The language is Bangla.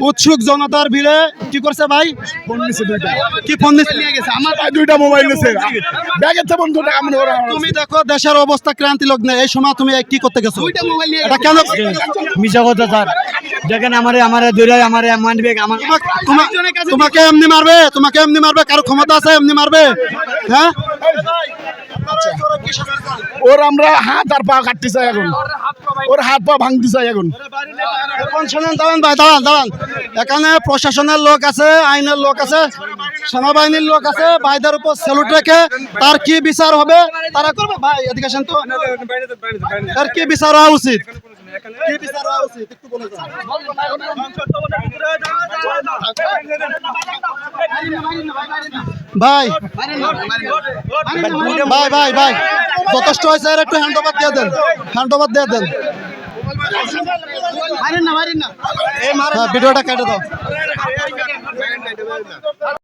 উৎসুক জনতার ভিড়ে কি করছে ভাই? ফোন নিছে দুইটা। কি ফোন দিচ্ছে আমার ভাই দুইটা মোবাইল নিছে। ব্যাগের তেমন দুটা আমি তুমি দেখো দেশের অবস্থা ক্রান্তি লগ্নে। এই সময় তুমি কি করতে গেছো? এটা কেন মিশা কথা স্যার। দেখেন আমারে আমারে দূরে আমারে মানবে আমার তোমাকে- তোমাকে এমনি মারবে তোমাকে এমনি মারবে কারও ক্ষমতা আছে এমনি মারবে। হ্যাঁ? ওর আমরা হাত আর পা কাটতে চাই এখন ওর হাত পা ভাঙতে চাই এখন শোনেন দাঁড়ান ভাই দাঁড়ান দাঁড়ান এখানে প্রশাসনের লোক আছে আইনের লোক আছে সেনাবাহিনীর লোক আছে ভাইদের উপর স্যালুট রেখে তার কি বিচার হবে তারা করবে ভাই এদিকে তো তার কি বিচার হওয়া উচিত কি বিচার হওয়া উচিত একটু বলে। ভাই। ভাই ভাই ভাই। যথেষ্ট হয়েছে আর একটু হ্যান্ড ওভার দিয়ে দেন। হ্যান্ড ওভার দিয়ে দেন। হ্যাঁ ভিডিওটা কেটে দাও।